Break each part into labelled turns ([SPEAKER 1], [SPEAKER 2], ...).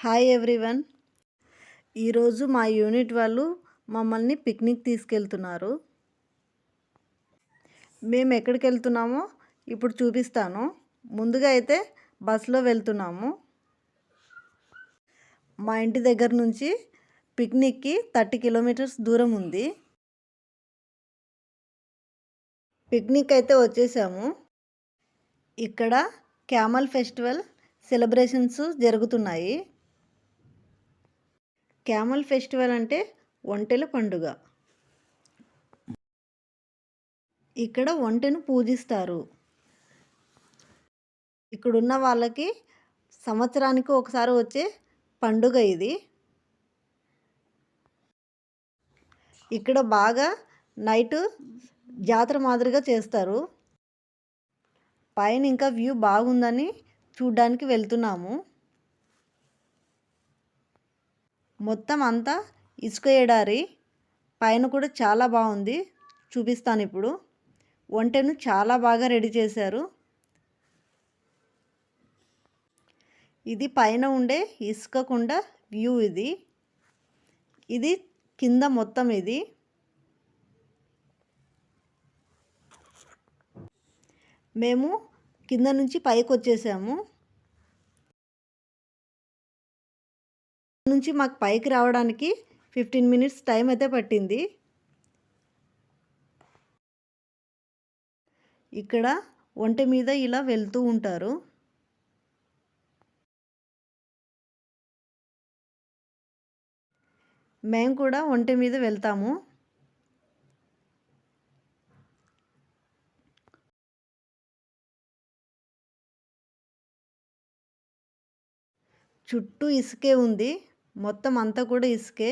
[SPEAKER 1] Hi everyone. ఈరోజు మా unit వాళ్ళు మమ్మల్ని పిక్నిక్ తీసుకెళ్తున్నారు. మేము ఎక్కడికి వెళ్తున్నామో ఇప్పుడు చూపిస్తాను. ముందుగా అయితే బస్సులో వెళ్తున్నాము. మా ఇంటి దగ్గర నుంచి పిక్నిక్కి థర్టీ కిలోమీటర్స్ దూరం ఉంది. పిక్నిక్ అయితే వచ్చేసాము. ఇక్కడ క్యామల్ ఫెస్టివల్ సెలబ్రేషన్స్ జరుగుతున్నాయి. క్యామల్ ఫెస్టివల్ అంటే ఒంటెల పండుగ. ఇక్కడ ఒంటెను పూజిస్తారు. ఇక్కడున్న వాళ్ళకి సంవత్సరానికి ఒకసారి వచ్చే పండుగ ఇది. ఇక్కడ బాగా నైట్ జాతర మాదిరిగా చేస్తారు. పైన ఇంకా వ్యూ బాగుందని చూడ్డానికి వెళ్తున్నాము. మొత్తం అంతా ఇసుక ఎడారి పైన కూడా చాలా బాగుంది. చూపిస్తాను ఇప్పుడు. ఒంటెను చాలా బాగా రెడీ చేశారు. ఇది పైన ఉండే ఇసుక కుండ వ్యూ ఇది. ఇది కింద మొత్తం ఇది. మేము కింద నుంచి పైకి వచ్చేసాము నుంచి మాకు పైకి రావడానికి ఫిఫ్టీన్ మినిట్స్ టైం అయితే పట్టింది. ఇక్కడ ఒంటె మీద ఇలా వెళ్తూ ఉంటారు. మేము కూడా ఒంటె మీద వెళ్తాము. చుట్టూ ఇసుకే ఉంది. మొత్తం అంతా కూడా ఇసుకే.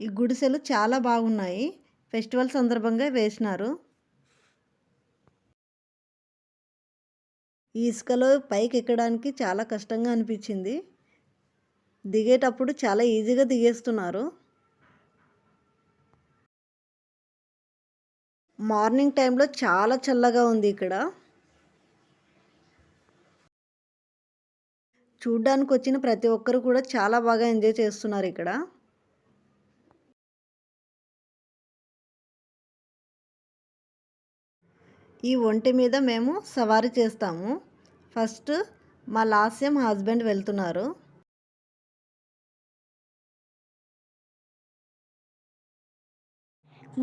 [SPEAKER 1] ఈ గుడిసెలు చాలా బాగున్నాయి. ఫెస్టివల్ సందర్భంగా వేసినారు. ఈ ఇసుకలో పైకి ఎక్కడానికి చాలా కష్టంగా అనిపించింది. దిగేటప్పుడు చాలా ఈజీగా దిగేస్తున్నారు. మార్నింగ్ టైంలో చాలా చల్లగా ఉంది ఇక్కడ. చూడ్డానికి వచ్చిన ప్రతి ఒక్కరు కూడా చాలా బాగా ఎంజాయ్ చేస్తున్నారు ఇక్కడ. ఈ ఒంటి మీద మేము సవారీ చేస్తాము. ఫస్ట్ మా లాస్యం హస్బెండ్ వెళ్తున్నారు.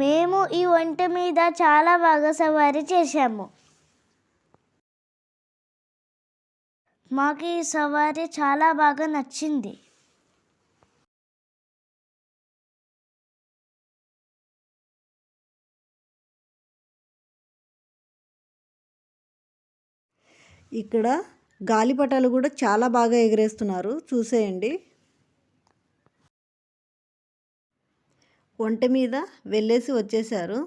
[SPEAKER 2] మేము ఈ ఒంటి మీద చాలా బాగా సవారీ చేశాము. మాకు ఈ సవారీ చాలా బాగా నచ్చింది.
[SPEAKER 1] ఇక్కడ గాలిపటాలు కూడా చాలా బాగా ఎగరేస్తున్నారు. చూసేయండి. ఒంటె మీద వెళ్ళేసి వచ్చేసారు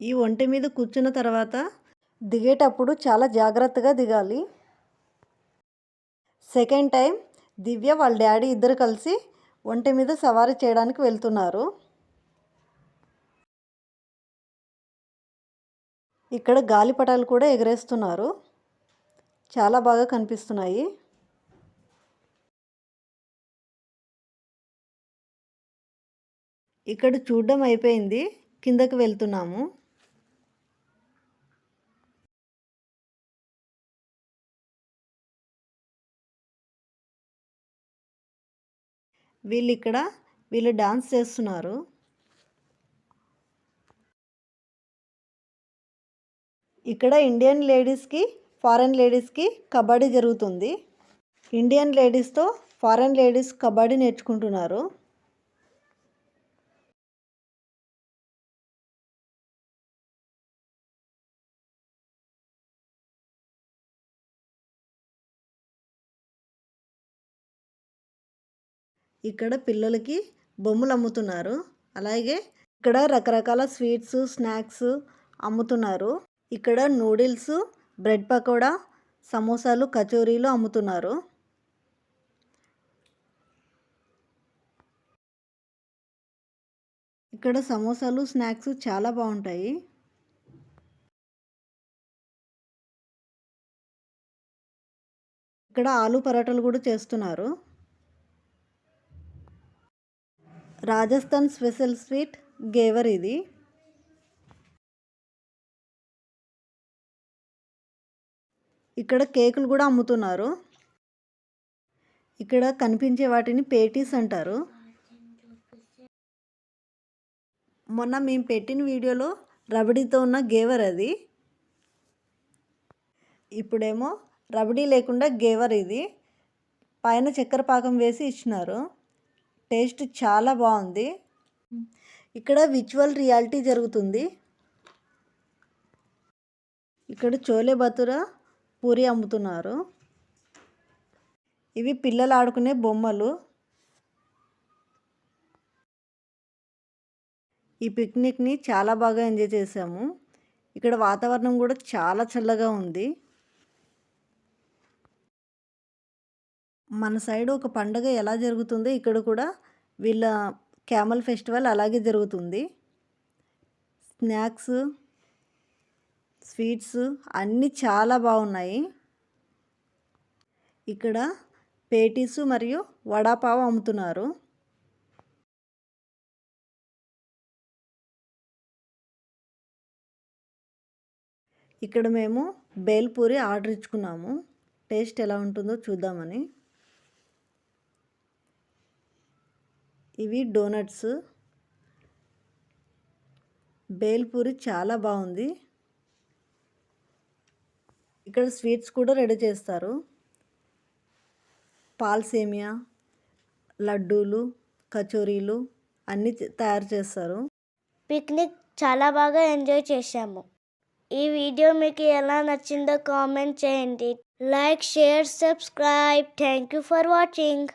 [SPEAKER 1] ఈ ఒంట మీద కూర్చున్న తర్వాత దిగేటప్పుడు చాలా జాగ్రత్తగా దిగాలి. సెకండ్ టైం దివ్య వాళ్ళ డాడీ ఇద్దరు కలిసి ఒంటి మీద సవారీ చేయడానికి వెళ్తున్నారు. ఇక్కడ గాలిపటాలు కూడా ఎగరేస్తున్నారు. చాలా బాగా కనిపిస్తున్నాయి. ఇక్కడ చూడడం అయిపోయింది. కిందకి వెళ్తున్నాము. వీళ్ళు ఇక్కడ వీళ్ళు డాన్స్ చేస్తున్నారు. ఇక్కడ ఇండియన్ లేడీస్కి ఫారెన్ లేడీస్కి కబడ్డీ జరుగుతుంది. ఇండియన్ లేడీస్తో ఫారెన్ లేడీస్ కబడ్డీ నేర్చుకుంటున్నారు. ఇక్కడ పిల్లలకి బొమ్మలు అమ్ముతున్నారు. అలాగే ఇక్కడ రకరకాల స్వీట్స్ స్నాక్స్ అమ్ముతున్నారు. ఇక్కడ నూడిల్స్ బ్రెడ్ పకోడా సమోసాలు కచోరీలు అమ్ముతున్నారు. ఇక్కడ సమోసాలు స్నాక్స్ చాలా బాగుంటాయి. ఇక్కడ ఆలు పరాటాలు కూడా చేస్తున్నారు. రాజస్థాన్ స్పెషల్ స్వీట్ గేవర్ ఇది. ఇక్కడ కేకులు కూడా అమ్ముతున్నారు. ఇక్కడ కనిపించే వాటిని పేటీస్ అంటారు. మొన్న మేము పెట్టిన వీడియోలో రబడీతో ఉన్న గేవర్ అది. ఇప్పుడేమో రబడీ లేకుండా గేవర్ ఇది. పైన చక్కెర పాకం వేసి ఇచ్చినారు. టేస్ట్ చాలా బాగుంది. ఇక్కడ విజువల్ రియాలిటీ జరుగుతుంది. ఇక్కడ చోలే బతుర పూరి అమ్ముతున్నారు. ఇవి పిల్లలు ఆడుకునే బొమ్మలు. ఈ పిక్నిక్ని చాలా బాగా ఎంజాయ్ చేసాము ఇక్కడ వాతావరణం కూడా చాలా చల్లగా ఉంది. మన సైడ్ ఒక పండగ ఎలా జరుగుతుందో? ఇక్కడ కూడా వీళ్ళ క్యామల్ ఫెస్టివల్ అలాగే జరుగుతుంది. స్నాక్స్ స్వీట్స్ అన్నీ చాలా బాగున్నాయి. ఇక్కడ పేటీస్ మరియు వడాపావ్ అమ్ముతున్నారు. ఇక్కడ మేము బేల్పూరి ఆర్డర్ ఇచ్చుకున్నాము. టేస్ట్ ఎలా ఉంటుందో చూద్దామని. ఇవి డోనట్స్. బేల్పూరి చాలా బాగుంది. ఇక్కడ స్వీట్స్ కూడా రెడీ చేస్తారు. పాల్సేమియా లడ్డూలు కచోరీలు అన్నీ తయారు చేస్తారు.
[SPEAKER 2] పిక్నిక్ చాలా బాగా ఎంజాయ్ చేశాము. ఈ వీడియో మీకు ఎలా నచ్చిందో కామెంట్ చేయండి. Like share subscribe. Thank you for watching.